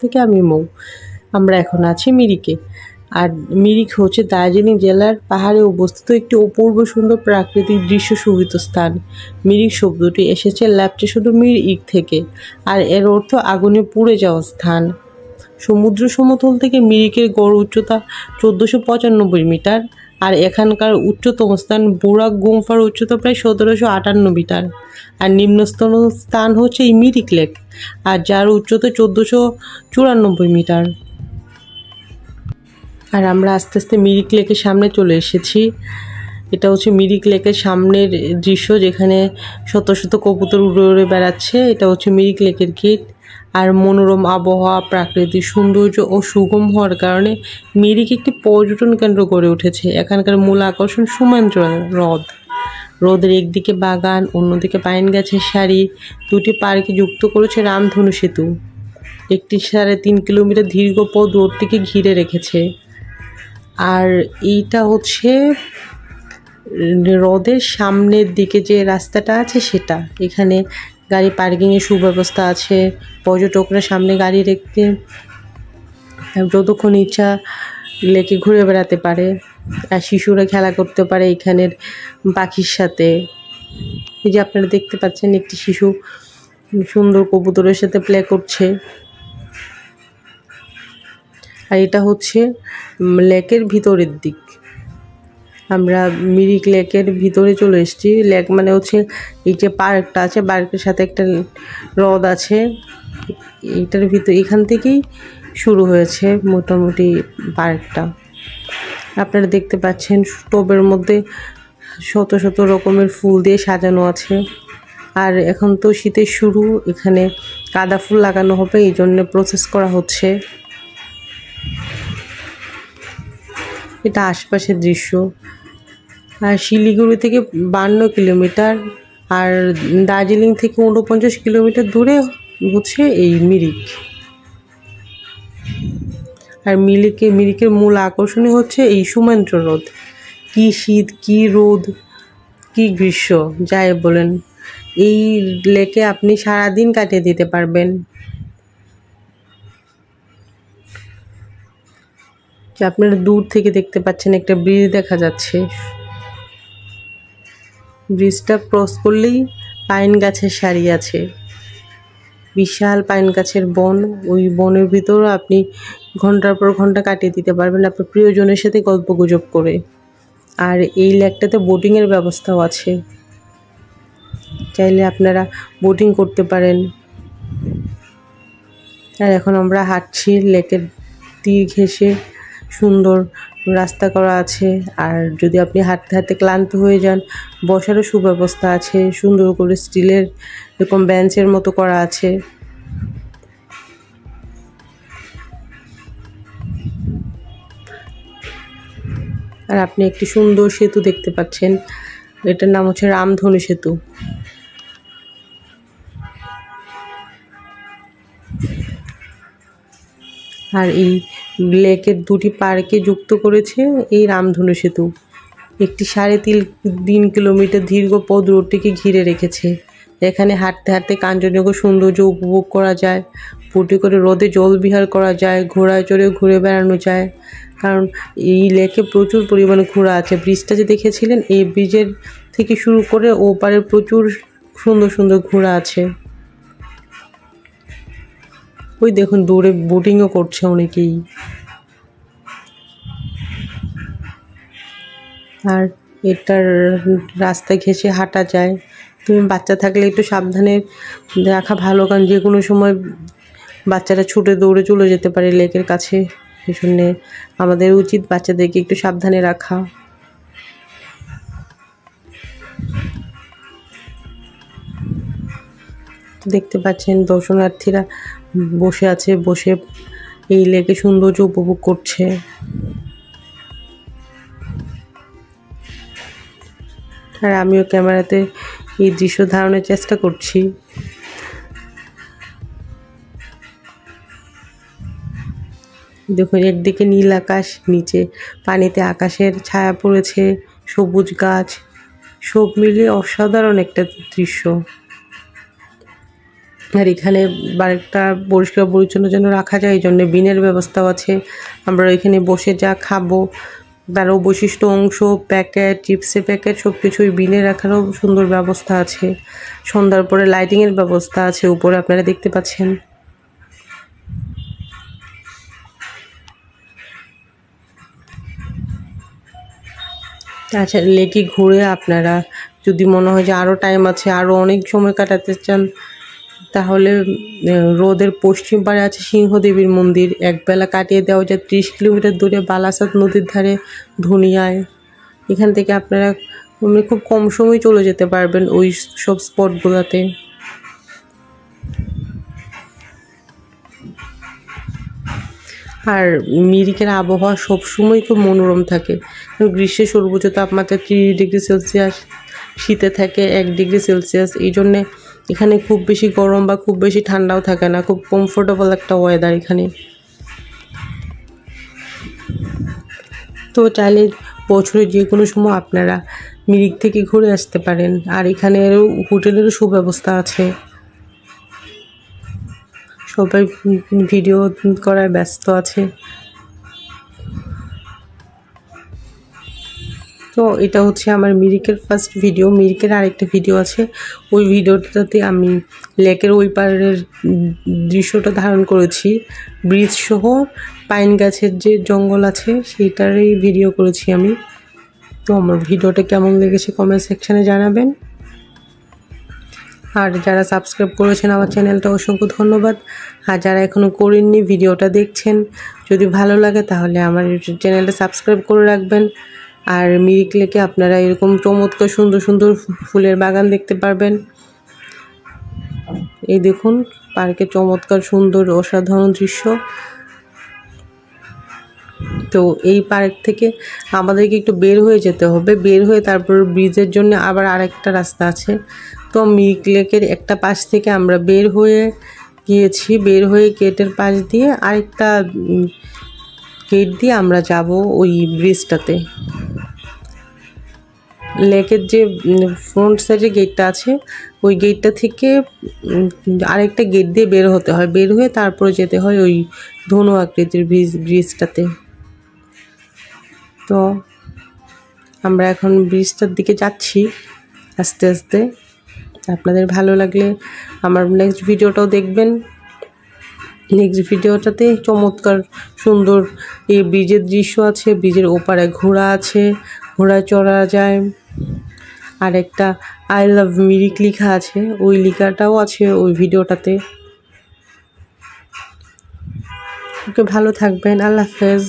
থেকে আমি মৌ। আমরা এখন আছি মিরিকে। আর মিরিক হচ্ছে দার্জিলিং জেলার পাহাড়ে অবস্থিত একটি অপূর্ব সুন্দর প্রাকৃতিক দৃশ্য শোভিত স্থান। মিরিক শব্দটি এসেছে ল্যাপটে শুধু মিরিক থেকে, আর এর অর্থ আগুনে পুড়ে যাওয়া স্থান। সমুদ্র সমতল থেকে মিরিকের গড় উচ্চতা চোদ্দোশো পঁচানব্বই মিটার আর এখানকার উচ্চতম স্থান বুড়াক গুম্ফার উচ্চতা প্রায় সতেরোশো আটান্ন মিটার। আর নিম্নস্তম স্থান হচ্ছে এই মিরিক লেক, আর যার উচ্চতা চোদ্দোশো চুরানব্বই মিটার। আর আমরা আস্তে আস্তে মিরিক লেকের সামনে চলে এসেছি। এটা হচ্ছে মিরিক লেকের সামনের দৃশ্য যেখানে শত শত কবুতর উড়ে উড়ে বেড়াচ্ছে। এটা হচ্ছে মিরিক লেকের গেট। আর মনোরম আবহাওয়া, প্রাকৃতিক সৌন্দর্য ও সুগম হওয়ার কারণে মিরিক একটি পর্যটন কেন্দ্র গড়ে উঠেছে। এখানকার মূল আকর্ষণ সুমেন্দ্র হ্রদ। হ্রদের একদিকে বাগান, অন্যদিকে পাইন গাছের সারি, দুটি পার্কে যুক্ত করেছে রামধনু সেতু। একটি সাড়ে তিন কিলোমিটার দীর্ঘ পথ রোডটিকে ঘিরে রেখেছে। আর এইটা হচ্ছে হ্রদের সামনের দিকে যে রাস্তাটা আছে সেটা। এখানে গাড়ি পার্কিংয়ের সুব্যবস্থা আছে, পর্যটকরা সামনে গাড়ি রেখে যতক্ষণ ইচ্ছা লেকে ঘুরে বেড়াতে পারে, আর শিশুরা খেলা করতে পারে এখানের পাখির সাথে। এই যে আপনারা দেখতে পাচ্ছেন একটি শিশু সুন্দর কবুতরের সাথে প্লে করছে। আর এটা হচ্ছে লেকের ভিতরের দিক। আমরা মিরিক লেকের ভিতরে চলে এসেছি। লেক মানে হচ্ছে এই যে পার্কটা আছে, পার্কের সাথে একটা হ্রদ আছে। এইটার ভিতর, এখান থেকেই শুরু হয়েছে মোটামুটি পার্কটা। আপনারা দেখতে পাচ্ছেন টবের মধ্যে শত শত রকমের ফুল দিয়ে সাজানো আছে। আর এখন তো শীতের শুরু, এখানে কাদা ফুল লাগানো হবে, এই জন্য প্রসেস করা হচ্ছে। এটা আশপাশের দৃশ্য। আর শিলিগুড়ি থেকে বান্ন কিলোমিটার আর দার্জিলিং থেকে ঊনপঞ্চাশ কিলোমিটার দূরে হচ্ছে এই মিরিক। আর মিরিকে, মিরিকের মূল আকর্ষণই হচ্ছে এই সুমেন্দ্র রোদ। কী শীত, কী রোদ, কী গ্রীষ্ম, যাই বলেন। এই লেকে আপনি সারাদিন কাটিয়ে দিতে পারবেন। যে আপনারা দূর থেকে দেখতে পাচ্ছেন একটা ব্রিজ দেখা যাচ্ছে। ব্রিজটা ক্রস করলেই পাইন গাছের সারি আছে। বিশাল পাইন গাছের বন। ওই বনের ভিতরও আপনি ঘণ্টার পর ঘণ্টা কাটিয়ে দিতে পারবেন আপনার প্রিয়জনের সাথে গল্প গুজব করে। আর এই লেকটাতে বোটিংয়ের ব্যবস্থাও আছে। চাইলে আপনারা বোটিং করতে পারেন। আর এখন আমরা হাঁটছি লেকের তীর ঘেঁষে। সুন্দর রাস্তা করা আছে। আর যদি আপনি হাঁটতে হাঁটতে ক্লান্ত হয়ে যান, বসারও সুব্যবস্থা আছে। সুন্দর করে স্টিলের এরকম বেঞ্চের মতো করা আছে। আর আপনি একটি সুন্দর সেতু দেখতে পাচ্ছেন। এটার নাম হচ্ছে রামধনু সেতু। আর এই লেকের দুটি পার্কে যুক্ত করেছে এই রামধনু সেতু। একটি সাড়ে তিন তিন কিলোমিটার দীর্ঘ পথ রোডটিকে ঘিরে রেখেছে। এখানে হাঁটতে হাঁটতে কাঞ্চনজঙ্ঘা সৌন্দর্য উপভোগ করা যায়, পুটি করে রোদে জল বিহার করা যায়, ঘোড়ায় চড়ে ঘুরে বেড়ানো যায়। কারণ এই লেকে প্রচুর পরিমাণে ঘোড়া আছে। ব্রিজটা যে দেখেছিলেন, এই ব্রিজের থেকে শুরু করে ওপারে প্রচুর সুন্দর সুন্দর ঘোড়া আছে। ওই দেখুন দূরে বোটিংও করছে অনেকেই। আর এটার রাস্তা ঘেঁষে হাঁটা যায়। তুমি বাচ্চা থাকলে একটু সাবধানে রাখা ভালো, কারণ যে কোনো সময় বাচ্চারা ছুটে দৌড়ে চলে যেতে পারে লেকের কাছে। সেই আমাদের উচিত বাচ্চাদেরকে একটু সাবধানে রাখা। দেখতে পাচ্ছেন দর্শনার্থীরা বসে আছে, বসে এই লেকে সৌন্দর্য উপভোগ করছে। আর আমিও ক্যামেরাতে এই দৃশ্য ধারণের চেষ্টা করছি। দেখুন, একদিকে নীল আকাশ, নিচে পানিতে আকাশের ছায়া পড়েছে, সবুজ গাছ, সব মিলিয়ে অসাধারণ একটা দৃশ্য। আর এখানে বারেকটা পরিষ্কার পরিচ্ছন্ন যেন রাখা যায় এই জন্য বিনের ব্যবস্থাও আছে। আমরা এখানে বসে যা খাব তার অবশিষ্ট অংশ, প্যাকেট, চিপসের প্যাকেট সব কিছুই বিনে রাখারও সুন্দর ব্যবস্থা আছে। সন্ধ্যার পরে লাইটিংয়ের ব্যবস্থা আছে, উপরে আপনারা দেখতে পাচ্ছেন। আচ্ছা লেকে ঘুরে আপনারা, যদি মনে হয় যে আরও টাইম আছে, আরও অনেক সময় কাটাতে চান তাহলে রোদের পশ্চিম পাড়ে আছে সিংহদেবীর মন্দির। একবেলা কাটিয়ে দেওয়া যায় ত্রিশ কিলোমিটার দূরে বালাসাত নদীর ধারে ধুনিয়ায়। এখান থেকে আপনারা মানে খুব কম সময় চলে যেতে পারবেন ওই সব স্পটগুলোতে। আর মিরিকের আবহাওয়া সবসময় খুব মনোরম থাকে। গ্রীষ্মে সর্বোচ্চ তাপমাত্রা ত্রিশ ডিগ্রি সেলসিয়াস। শীতে থাকে এক ডিগ্রি সেলসিয়াস। এই জন্যে এখানে খুব বেশি গরম বা খুব বেশি ঠান্ডাও থাকে না, খুব কমফোর্টেবল একটা ওয়েদার এখানে। তো চাইলে বছরে যে কোনো সময় আপনারা মিরিক থেকে ঘুরে আসতে পারেন, আর এখানেও হোটেলেরও সুব্যবস্থা আছে। সবাই ভিডিও করায় ব্যস্ত আছে। তো এটা হচ্ছে আমার মিরিকের ফার্স্ট ভিডিও মিরিকের আরেকটা ভিডিও আছে। ওই ভিডিওটাতে আমি লেকের ওই পারের দৃশ্যটা ধারণ করেছি। ব্রিজ সহ পাইন গাছের যে জঙ্গল আছে সেইটারই ভিডিও করেছি আমি। তো আমার ভিডিওটা কেমন লেগেছে কমেন্ট সেকশানে জানাবেন। আর যারা সাবস্ক্রাইব করেছেন আমার চ্যানেলটা অসংখ্য ধন্যবাদ। আর যারা এখনও করেননি ভিডিওটা দেখছেন, যদি ভালো লাগে তাহলে আমার চ্যানেলটা সাবস্ক্রাইব করে রাখবেন। আর মিরিক লেকে আপনারা এরকম চমৎকার সুন্দর সুন্দর ফুলের বাগান দেখতে পারবেন। এই দেখুন, পার্কে চমৎকার সুন্দর অসাধারণ দৃশ্য। তো এই পার্ক থেকে আমাদেরকে একটু বের হয়ে যেতে হবে। বের হয়ে তারপর ব্রিজের জন্য আবার আরেকটা রাস্তা আছে। তো মিল্ক লেকের একটা পাশ থেকে আমরা বের হয়ে গিয়েছি। বের হয়ে গেটের পাশ দিয়ে আরেকটা গেট দিয়ে আমরা যাব ওই ব্রিজটাতে। লেকের যে ফ্রন্ট সাইডে গেটটা আছে, ওই গেটটা থেকে আরেকটা গেট দিয়ে বের হতে হয়। বের হয়ে তারপরে যেতে হয় ওই ধনু আকৃতির ব্রিজ ব্রিজটাতে তো আমরা এখন ব্রিজটার দিকে যাচ্ছি আস্তে আস্তে। আপনাদের ভালো লাগলে আমার নেক্সট ভিডিওটাও দেখবেন। নেক্সট ভিডিওটাতে চমৎকার সুন্দর এই ব্রিজের দৃশ্য আছে ব্রিজের ওপারে ঘোড়া আছে ঘোড়া চড়া যায়। আর একটা আই লাভ মিরিক লেখা আছে। ওই লেখাটাও আছে ওই ভিডিওটাতে। ওকে, ভালো থাকবেন। আল্লাহ হাফেজ।